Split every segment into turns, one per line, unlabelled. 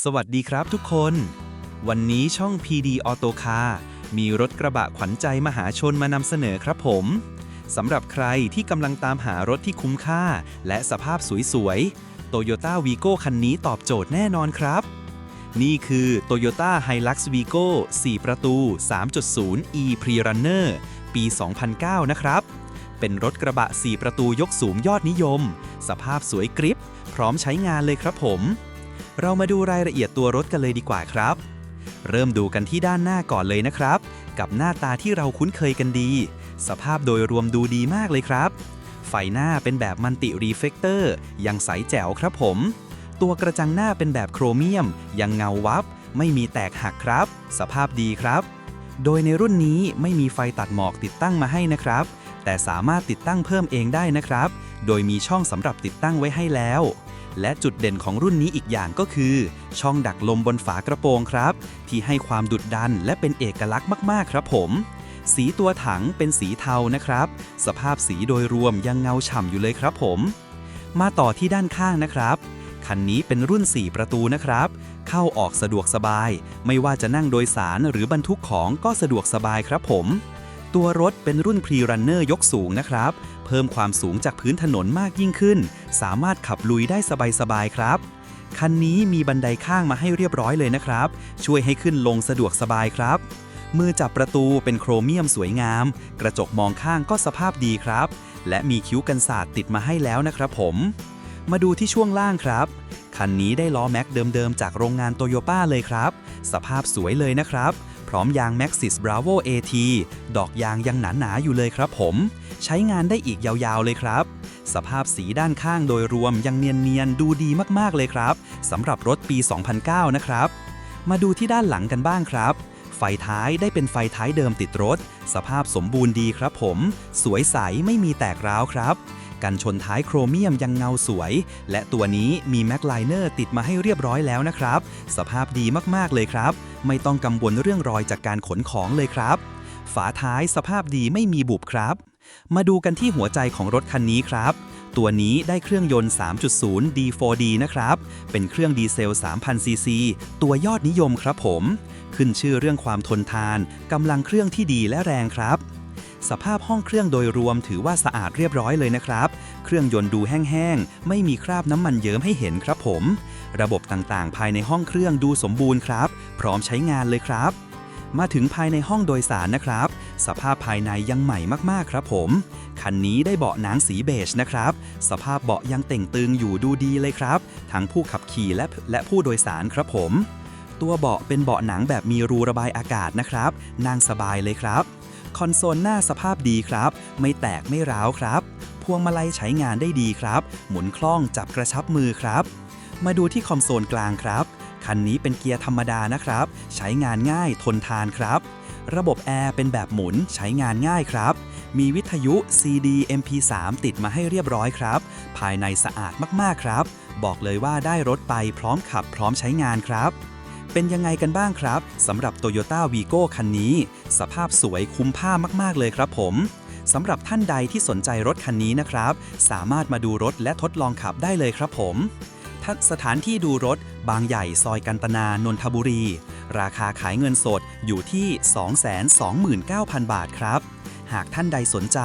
สวัสดีครับทุกคน วันนี้ช่อง PD Auto Car มีรถกระบะขวัญใจมหาชนมานำเสนอครับผมสำหรับใครที่กำลังตามหารถที่คุ้มค่า และสภาพสวยๆ Toyota Vigo คันนี้ตอบโจทย์แน่นอนครับ นี่คือ Toyota Hilux Vigo 4 ประตู 3.0 e Pre-Runner ปี 2009 นะครับ เป็นรถกระบะ 4 ประตูยกสูงยอดนิยม สภาพสวยกริบ พร้อมใช้งานเลยครับผม เรามาดูรายละเอียดตัวรถกันเลยดีกว่าครับ เริ่มดูกันที่ด้านหน้าก่อนเลยนะครับ กับหน้าตาที่เราคุ้นเคยกันดี สภาพโดยรวมดูดีมากเลยครับ ไฟหน้าเป็นแบบมันติรีเฟกเตอร์ยังใสแจ๋วครับผม ตัวกระจังหน้าเป็นแบบโครเมียม ยังเงาวับ ไม่มีแตกหักครับ สภาพดีครับ โดยในรุ่นนี้ไม่มีไฟตัดหมอกติดตั้งมาให้นะครับ แต่สามารถติดตั้งเพิ่มเองได้นะครับ โดยมีช่องสำหรับติดตั้งไว้ให้แล้ว และจุดเด่นของรุ่นนี้อีกอย่างก็คือ ช่องดักลมบนฝากระโปรงครับ ที่ให้ความดุดดันและเป็นเอกลักษณ์มากๆครับผม สีตัวถังเป็นสีเทานะครับ สภาพสีโดยรวมยังเงาฉ่ำอยู่เลยครับผม มาต่อที่ด้านข้างนะครับคันนี้เป็นรุ่น 4 ประตูนะครับ เข้าออกสะดวกสบาย ไม่ว่าจะนั่งโดยสารหรือบรรทุกของก็สะดวกสบายครับผม ตัวรถเป็นรุ่น Pre-Runner ยกสูงนะครับ เพิ่มความสูงจากพื้นถนนมากยิ่งขึ้น สามารถขับลุยได้สบายๆครับ คันนี้มีบันไดข้างมาให้เรียบร้อยเลยนะครับ ช่วยให้ขึ้นลงสะดวกสบายครับ มือจับประตูเป็นโครเมียมสวยงาม กระจกมองข้างก็สภาพดีครับ และมีคิ้วกันศาสตร์ติดมาให้แล้วนะครับผม มาดูที่ช่วงล่างครับ คันนี้ได้ล้อแม็กเดิมๆจากโรงงานโตโยต้าเลยครับ สภาพสวยเลยนะครับ ร้อมยาง Maxxis Bravo AT ดอกยางยังหนาๆอยู่เลยครับผม ใช้งานได้อีกยาวๆเลยครับ สภาพสีด้านข้างโดยรวมยังเนียนๆ ดูดีมากๆเลยครับสำหรับรถปี 2009 นะครับ มาดูที่ด้านหลังกันบ้างครับ ไฟท้ายได้เป็นไฟท้ายเดิมติดรถ สภาพสมบูรณ์ดีครับผม สวยใสไม่มีแตกร้าวครับ กันชนท้ายโครเมียมยังเงาสวย และตัวนี้มีแม็กไลเนอร์ติดมาให้เรียบร้อยแล้วนะครับ สภาพดีมากๆเลยครับ ไม่ต้องกังวลเรื่องรอยจากการขนของเลยครับ ฝาท้ายสภาพดีไม่มีบุบครับ มาดูกันที่หัวใจของรถคันนี้ครับตัวนี้ได้เครื่องยนต์ 3.0 D4D นะครับ เป็นเครื่องดีเซล 3,000 ซีซี ตัวยอดนิยมครับผม ขึ้นชื่อเรื่องความทนทาน กำลังเครื่องที่ดีและแรงครับ สภาพห้องเครื่องโดยรวมถือว่าสะอาดเรียบร้อยเลยนะครับ เครื่องยนต์ดูแห้งๆ ไม่มีคราบน้ำมันเยิ้มให้เห็นครับผม ระบบต่างๆ ภายในห้องเครื่องดูสมบูรณ์ครับ พร้อมใช้งานเลยครับ มาถึงภายในห้องโดยสารนะครับ สภาพภายในยังใหม่มากๆครับผม คันนี้ได้เบาะหนังสีเบจนะครับ สภาพเบาะยังเต่งตึงอยู่ดูดีเลยครับ ทั้งผู้ขับขี่และและผู้โดยสารครับผม ตัวเบาะเป็นเบาะหนังแบบมีรูระบายอากาศนะครับ นั่งสบายเลยครับ คอนโซลหน้าสภาพดีครับ ไม่แตกไม่ร้าวครับ พวงมาลัยใช้งานได้ดีครับ หมุนคล่องจับกระชับมือครับ มาดูที่คอนโซลกลางครับ คันนี้เป็นเกียร์ธรรมดานะครับ ใช้งานง่ายทนทานครับ ระบบแอร์เป็นแบบหมุนใช้งานง่ายครับ มีวิทยุ CD MP3 ติดมาให้เรียบร้อยครับ ภายในสะอาดมากๆครับ บอกเลยว่าได้รถไปพร้อมขับพร้อมใช้งานครับ เป็นยังไงกันบ้างครับสำหรับ Toyota Vigo คันนี้ สภาพสวยคุ้มค่ามากๆเลยครับผมสำหรับท่านใดที่สนใจรถคันนี้นะครับ สามารถมาดูรถและทดลองขับได้เลยครับผมสถานที่ดูรถบางใหญ่ซอยกันตนานนทบุรี ราคาขายเงินสดอยู่ที่ 229,000 บาทครับ หากท่านใดสนใจ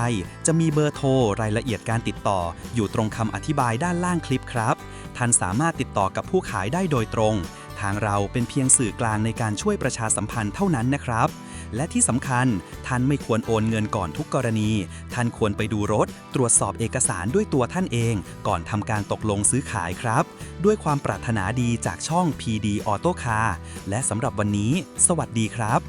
จะมีเบอร์โทรรายละเอียดการติดต่อ อยู่ตรงคำอธิบายด้านล่างคลิปครับ ท่านสามารถติดต่อกับผู้ขายได้โดยตรง ทางเราเป็นเพียงสื่อกลางในการช่วยประชาสัมพันธ์เท่านั้นนะครับ และที่สำคัญท่านไม่ควรโอนเงินก่อนทุกกรณี ท่านควรไปดูรถ ตรวจสอบเอกสารด้วยตัวท่านเอง ก่อนทำการตกลงซื้อขายครับ ด้วยความปรารถนาดีจากช่อง PD Auto Car และสำหรับวันนี้ สวัสดีครับ